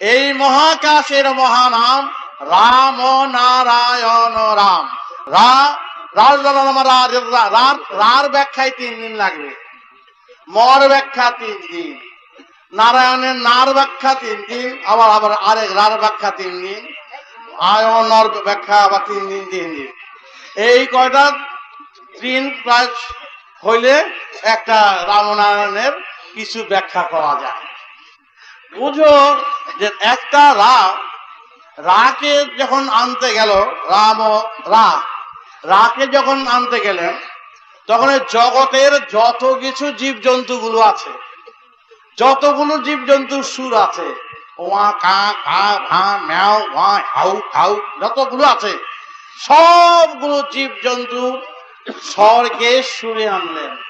এই মহাকাশের মহানাম রাম নারায়ণ রাম। রার ব্যাখ্যায় তিন দিন লাগবে। মর ব্যাখ্যা তিন দিন। নারায়ণের নার ব্যাখ্যা তিন দিন, আবার আবার আরেক রার ব্যাখ্যা তিন দিন আয়নর ব্যাখ্যা আবার তিন দিন তিন দিন। এই কয়টা দিন প্রায় হইলে একটা রামনারায়ণের কিছু ব্যাখ্যা করা যায়। বুঝো যে একটা রা, রাকে যখন আনতে গেল, রাম রা, রাকে যখন আনতে গেলেন, তখন জগতের যত কিছু জীবজন্তুগুলো আছে, যতগুলো জীবজন্তুর সুর আছে, ওয়া, কা কা ভা ম্যাও ওয়া হাউ হাউ যতগুলো আছে, সবগুলো জীবজন্তু স্বর্গে সুরে আনলেন।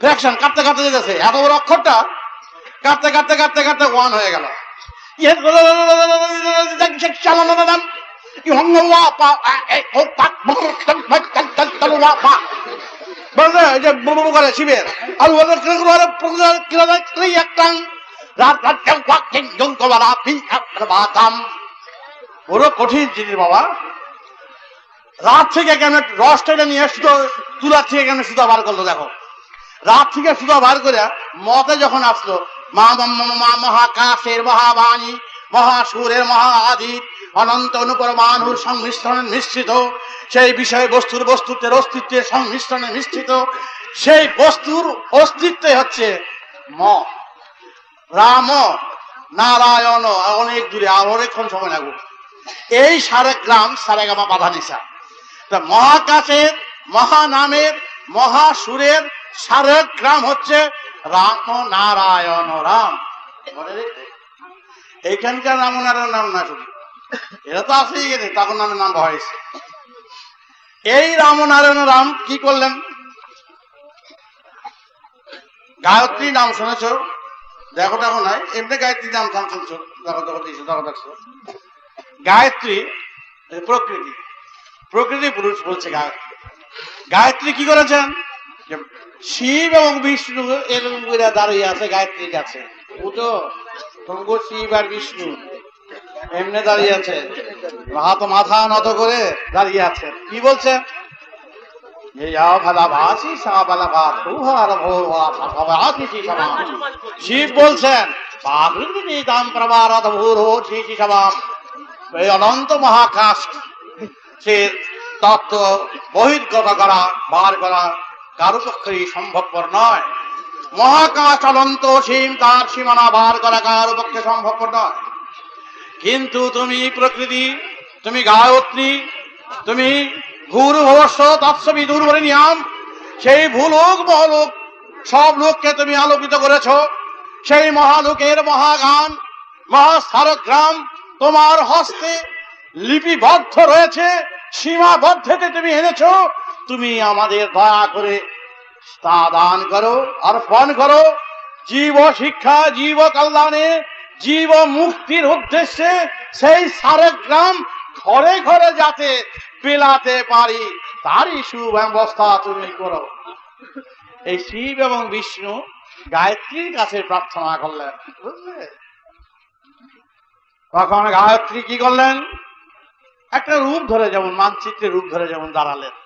ফ্র্যাকশন কাঁপতে কাঁপতে যেতেছে। কাঁপতে কাঁপতে কাঁপতে কাঁপতে ওয়ান হয়ে গেল। কঠিন জিনিস বাবা রাত থেকে রস নিয়ে থেকে সুতা বার করল দেখো রাত থেকে সুতা বার করে মতে যখন আসলো মহাকাশের মহাবাণী, মহাসুরের মহা আদিত অনন্ত অনুপরমাণুর সংমিশ্রণে মিশ্রিত, সেই বিষয় বস্তুর বস্তুত্বের অস্তিত্বের সংমিশ্রণে মিশ্রিত, সেই বস্তুর অস্তিত্বে হচ্ছে ম। রাম, নারায়ণ, অনেক দূরে, আর অনেকক্ষণ সময় লাগবে। এই সারে গ্রাম সারেগামা বাধা নিশা। তা মহাকাশের, মহানামের, মহাসুরের সারে গ্রাম হচ্ছে রাম। নারায়ণ রাম রেখে এইখানকার রাম নারায়ণ নাম না শুধু এরা তো আসেই গেছে তখন নামের নাম হয়েছে এই রাম নারায়ণ রাম কি করলেন? গায়ত্রী নাম শুনেছ? দেখো দেখো নাই, এমনি গায়ত্রী নাম নাম শুনছো। দেখো দেখো দেখো দেখো দেখো গায়ত্রী প্রকৃতি। প্রকৃতি পুরুষ বলছে গায়ত্রী। গায়ত্রী কি করেছেন? শিব এবং বিষ্ণু এরকম করে দাঁড়িয়ে আছে, গায়ত্রীর কাছে। বুঝো? তঙ্গ শিব আর বিষ্ণু। এমনি দাঁড়িয়ে আছে। হাত মাথা নত করে দাঁড়িয়ে আছে। কি বলছে? শিব বলছেন অনন্ত মহাকাশ, সে তত্ত্ব বহির্গত করা, বার করা কারও পক্ষেই সম্ভবপর নয়। মহাকাশ অনন্ত সীম, তার সীমানা বার করা কারও পক্ষে সম্ভবপর নয়। কিন্তু তুমি প্রকৃতি, তুমি গায়ত্রী, তুমি ভূর ভবস্য তৎসবি দুর্বলী নিয়াম সেই ভূলোক মহলোক সব লোককে তুমি আলোকিত করেছ। সেই মহালোকের মহাগান মহাস্মারকগ্রাম তোমার হস্তে লিপিবদ্ধ রয়েছে, সীমাবদ্ধতে তুমি এনেছো। তুমি আমাদের দয়া করে তা দান করো, অর্পণ করো। জীব শিক্ষা, জীব কল্যাণে, জীব মুক্তির উদ্দেশ্যে সেই সারগ্রাম ঘরে ঘরে যাতে পেলাতে পারি, তারই সুব্যবস্থা তুমি করো। এই শিব এবং বিষ্ণু গায়ত্রীর কাছে প্রার্থনা করলেন, বুঝলে? তখন গায়ত্রী কি করলেন? একটা রূপ ধরে যেমন, মানচিত্রের রূপ ধরে যেমন দাঁড়ালেন।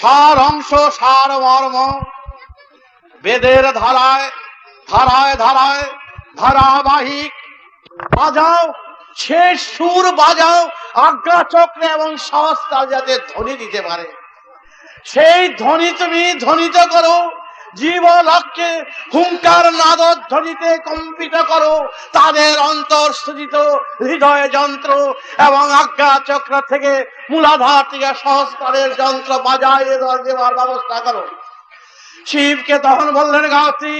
সার অংশ, সার মর্ম। বেদের ধারায় ধারায় ধারায়, ধারাবাহিক। বাজাও, শেষ সুর বাজাও আজ্ঞা চক্রে এবং সংস্কার যাতে ধ্বনি দিতে পারে। সেই ধ্বনি তুমি ধ্বনিত করো। জীব লক্ষ্যে হুঙ্কার নাদর ধ্বনিতে কম্পিত করো। তাদের অন্তঃস্থিত হৃদয় যন্ত্র এবং আজ্ঞা চক্র থেকে মূলাধার থেকে সহস্কারের যন্ত্র বাজায় দেওয়ার ব্যবস্থা করো। শিবকে তখন বললেন গায়ত্রী,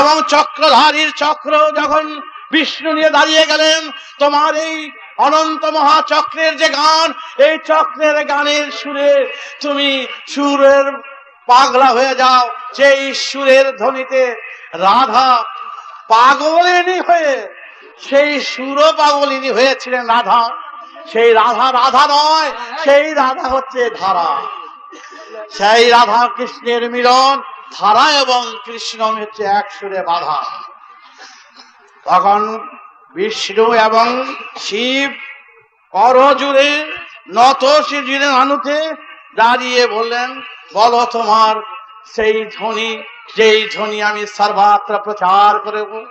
এবং চক্রধারীর চক্র যখন বিষ্ণু নিয়ে দাঁড়িয়ে গেলেন, তোমার এই অনন্ত মহাচক্রের যে গান, এই চক্রের গানের সুরে তুমি সুরের পাগলা হয়ে যাও সেই সুরের ধ্বনিতে রাধা পাগলিনী হয়ে, সেই সুর পাগলিনী হয়েছিলেন রাধা। সেই রাধা রাধা নয়, সেই রাধা হচ্ছে ধারা। সেই রাধা কৃষ্ণের মিলন, ধারা এবং কৃষ্ণ হচ্ছে এক সুরে বাধা। তখন বিষ্ণু এবং শিব করজুড়ে নত শিজিরে মানুতে দাঁড়িয়ে বললেন বলো তোমার সেই ধ্বনি, যেই ধ্বনি আমি সর্বাত্র প্রচার করব।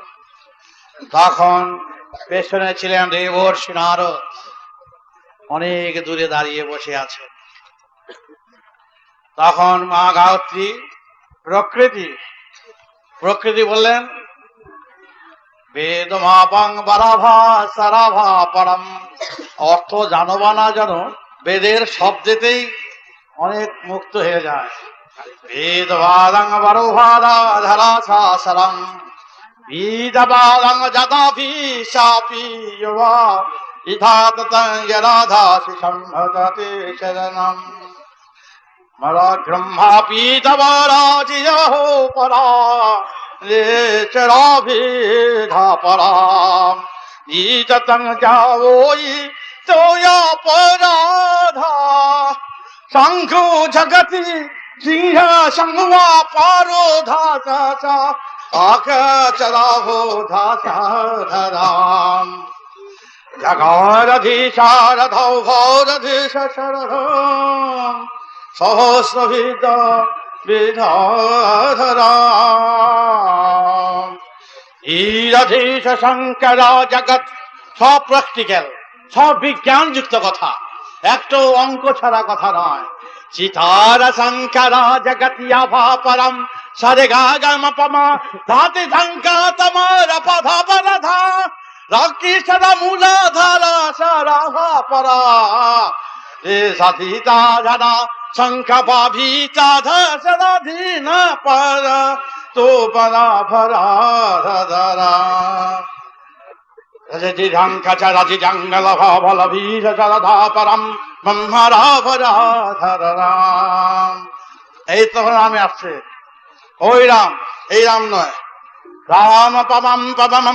তখন পেছনে ছিলেন দেবর্ষি নারদ। অনেক দূরে দাঁড়িয়ে বসে আছে। তখন মা গায়ত্রী প্রকৃতি প্রকৃতি বললেন, বেদ মাপাং বারাভা সারাভা পরম। অর্থ জানবা না জানো, বেদের শব্দেতেই অনেক মুক্ত হয়ে যায়। বেদ বাদাং বারোভাদা ধারা সারম বীজ বাদাং যদাপি সাপি যুবা। ইধাত রাধা সম্ভদতে শরণম। মরাগ্রহ্মাপীতবরাজিয়ো পরা রেচরাভিধা পরা। ঈততং যাওয়ি তোয়া পরাধা শঙ্খু জগতি সিংহ সংবা পারো ধাতা আখ শঙ্কর জগৎ সব প্র্যাকটিক্যাল সব বিজ্ঞান যুক্ত কথা। একটু অঙ্ক ছাড়া কথা নয়। চিতার শঙ্কর জগতিয়া পরম, সরে গা গম পমা, ধাতি শঙ্কা তমর পধা পরধা রকি সদা মূলাধারা সারা পরা। রে সাধিতা ধীন পর, তো ভরা ধরা। ভরা এই তো রামে আসছে। ওই রাম, এই রাম নয়। রাম পবম পবম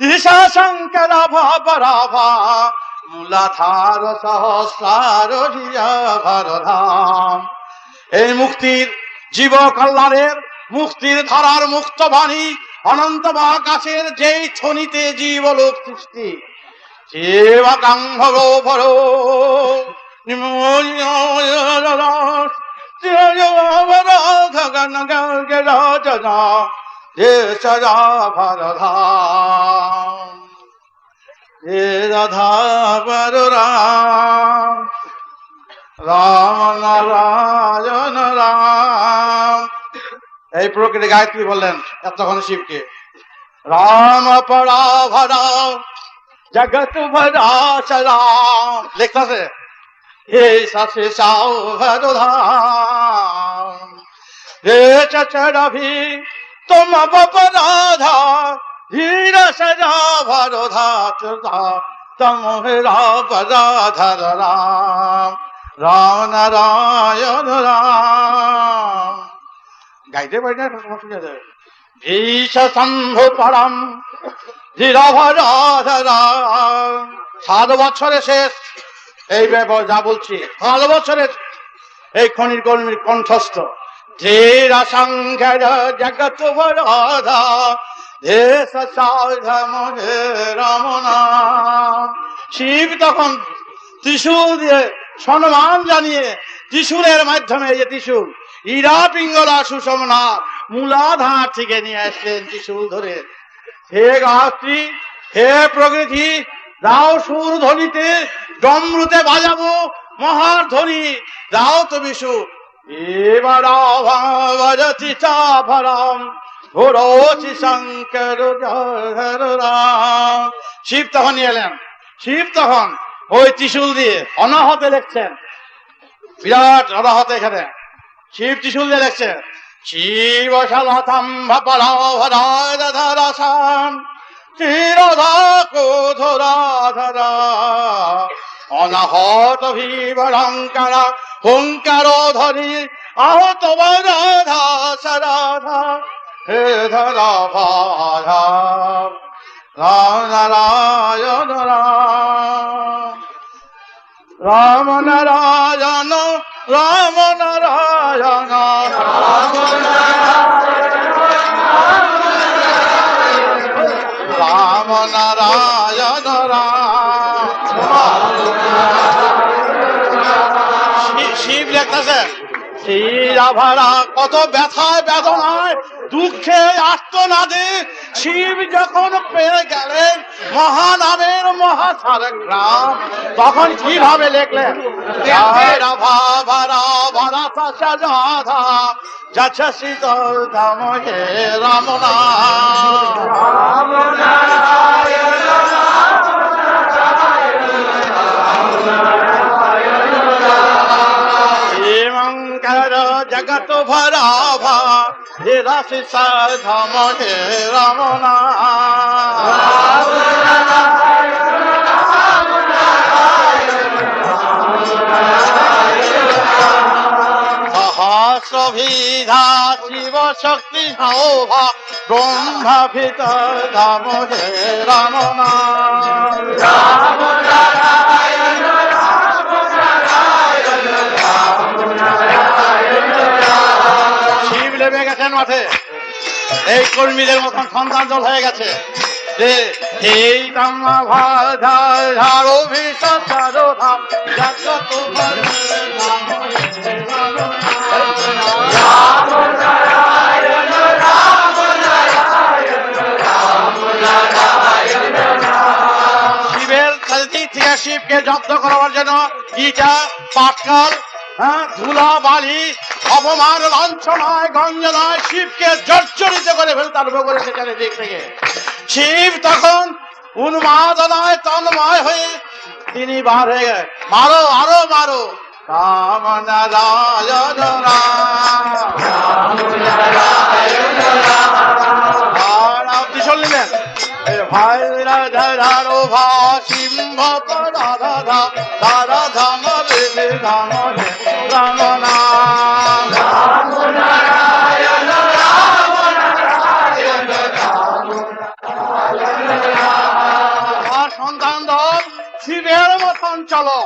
ঈশা শঙ্কর মূলাধার সহস্রার ভরধাম এই মুক্তির জীব কল্যাণের মুক্তির ধারার মুক্ত বাণী, অনন্ত মহাকাশের যেই ছনিতে জীবলোক সৃষ্টি। সেবাকাং ভগো ভরো রাধা রাম নারায়ণ রাম। এই প্রকৃতি গায়ত্রী বললেন, এতক্ষণ শিবকে রাম পরা ভরা জগত ভরা সরাম লিখতেছে হে শাশে সাও ভরধাম হে চচরভি, তুম বপরাধা ধীর সজা ভরধা চা তম পরাধর রাম রাম নারায়ণ রাম। গাইতে পারি না সমস্যা যাবে। ভীষ শম্ভু পরম সাত বছরে শেষ, এই ব্যাপার যা বলছি, সাত বছরের, এই খনির কর্মীর কণ্ঠস্থ। ধীর সংখ্যার জগত রমনা। শিব তখন ত্রিশূল দিয়ে সম্মান জানিয়ে ত্রিশূলের মাধ্যমে যে ত্রিশূল। ইরা পিঙ্গলা সুষমনা মূলাধার থেকে নিয়ে আসলেন ত্রিশূল ধরে। হে গায়ত্রী, হে প্রকৃতি, দাও সুর ধ্বনিতে, ডমরুতে বাজাবো মহার ধ্বনি। দাও শঙ্কর জহর শিব তখন এলেন। শিব তখন ওই ত্রিশূল দিয়ে। অনাহতে লিখছেন। বিরাট অনাহত এখানে। শিব ত্রিশূল দিয়ে লিখছে শিব সদাথম ভপরাভরায় ধরাসাম চিরধা কোধরাধরা অনাহত ভীবরঙ্কার হুঙ্কার ধরি আহত রাধা সরাধা হে ধরা ভাধা রাম নারায়ণ রাম। রাম নারায়ণ রাম নারায়ণ রাম রাম নারায়ণ শিরা ভরা কত ব্যথায়, বেদনায়, দুঃখে আর্তনাদে শিব যখন পেয়ে গেলেন মহানামের মহাসার গ্রাম তখন কীভাবে লিখলেন? রাভা ভরা ভরা রাধা যাচ্ছে শীতল ধাম হে রাম শ্রীমঙ্কর জগত ভা হে রাশি ধাম হে রাম সহস্রভিধা শিব শক্তি সৌভা ব্রহ্মা ভিত ধাম হে রাম শিব মাঠে এই কর্মীদের মতন সন্তান দল হয়ে গেছে। শিবের দিক থেকে শিবকে জব্দ করার জন্য ইটা পাটকাল হ্যাঁ ধুলা, বালি অপমান লাঞ্ছনায়, গঞ্জনায় শিবকে জর্জরিত করে ফেলতে আরম্ভ করেছে চারিদিক থেকে। শিব তখন উন্মাদনায় তন্ময় হয়ে তিনি বার হয়ে গেলেন। মারো, আরও মারো। রাম নারায়ণ রাম। আর আপনি শুনলেন? ভাই রাধা রারো ভা সিংহ রাধা ধা রাধা ধাম রে ধাম হে রাম নাম আমার সন্তান দল শিবের মতন চলো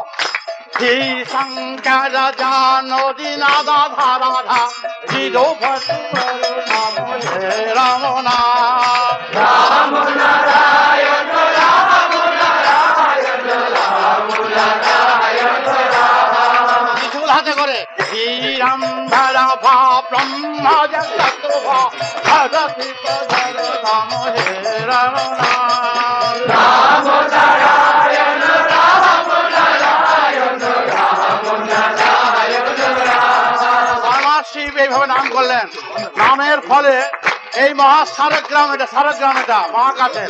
শঙ্কর জানদি নাদা ধারা ধা জিরো নাম হে রাম নাম হে রাম নাম শিব এইভাবে নাম করলেন নামের ফলে এই মহা সারক গ্রাম এটা সারক গ্রাম এটা মহাকাশে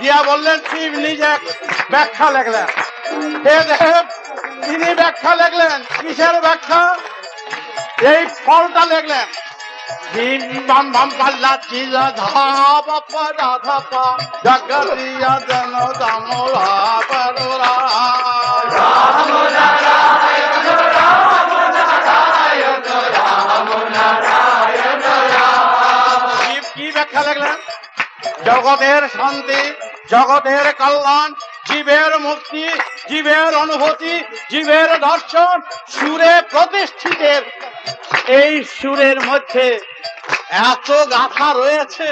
দিয়া বললেন শিব নিজে ব্যাখ্যা লেখলেন তিনি ব্যাখ্যা লেখলেন কিসের ব্যাখ্যা এই ফলটা পরোরা কি ব্যাখ্যা লিখলেন জগতের শান্তি, জগতের কল্যাণ, জীবের মুক্তি, জীবের অনুভূতি, জীবের দর্শন, সুরে প্রতিষ্ঠিতের এই সুরের মধ্যে এত গাথা রয়েছে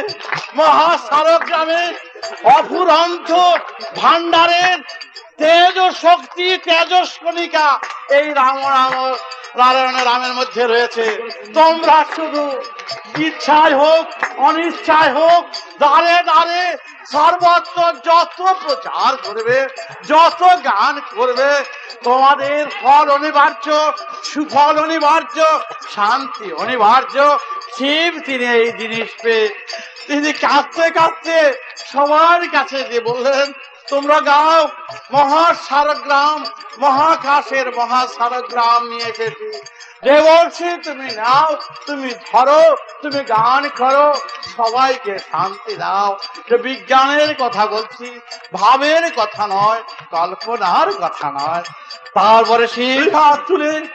মহাসারক গ্রামে অফুরন্ত ভান্ডারের তেজ শক্তি তেজস্কণিকা এই রাম রাম, নারায়ণ রামের মধ্যে রয়েছে। তোমরা শুধু ইচ্ছায় হোক, অনিচ্ছায় হোক দাঁড়ে দাঁড়ে সর্বত্র যত প্রচার করবে, যত গান করবে, তোমাদের ফল অনিবার্য, সুফল অনিবার্য, শান্তি অনিবার্য, শিব তিনি এই জিনিস পেয়ে তিনি কাঁদতে কাঁদতে সবার কাছে যে বললেন তোমরা গাও মহা সারগ্রাম মহাকাশের মহাসারগ্রাম নিয়ে এসেছি। দেবর্ষি তুমি নাও, তুমি ধরো, তুমি গান করো, সবাইকে শান্তি দাও। যে বিজ্ঞানের কথা বলছি, ভাবের কথা নয়, কল্পনার কথা নয়। তারপরে শিব হাত তুলে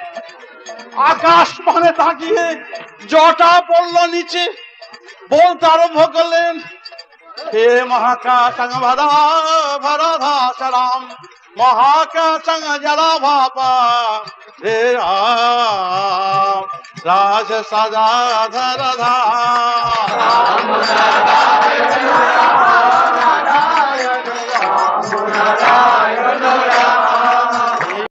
আকাশ মানে তাকিয়ে, জটা পড়ল নিচে। বলতে আরম্ভ করলেন হে মহাকাশং ভরা ভরধাশরাম মহাকাশং জলা ভাপা হে রাম রাজ সজা ধর ধাম